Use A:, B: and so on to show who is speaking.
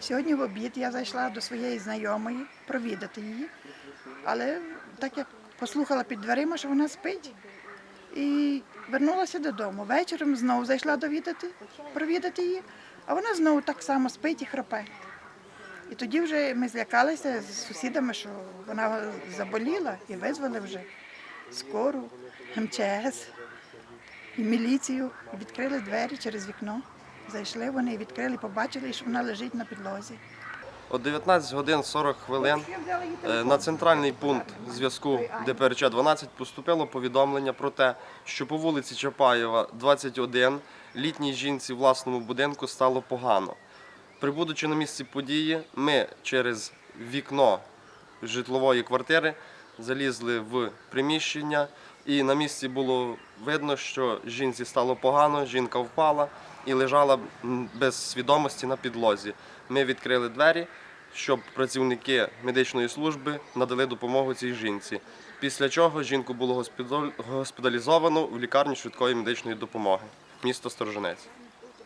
A: Сьогодні в обід я зайшла до своєї знайомої провідати її, але так як послухала під дверима, що вона спить, і вернулася додому. Вечором знову зайшла довідати, провідати її, а вона знову так само спить і храпе. І тоді вже ми злякалися з сусідами, що вона заболіла і визвали вже скору, МЧС і міліцію. Відкрили двері через вікно. Зайшли вони відкрили, побачили, що вона лежить на підлозі.
B: О 19 годин 40 хвилин е, на центральний пункт зв'язку ДПРЧ 12 поступило повідомлення про те, що по вулиці Чапаєва, 21, літній жінці власному будинку стало погано. Прибудучи на місці події, ми через вікно житлової квартири залізли в приміщення, і на місці було видно, що жінці стало погано, жінка впала і лежала без свідомості на підлозі. Ми відкрили двері, щоб працівники медичної служби надали допомогу цій жінці. Після чого жінку було госпіталізовано в лікарню швидкої медичної допомоги, місто Сторожинець.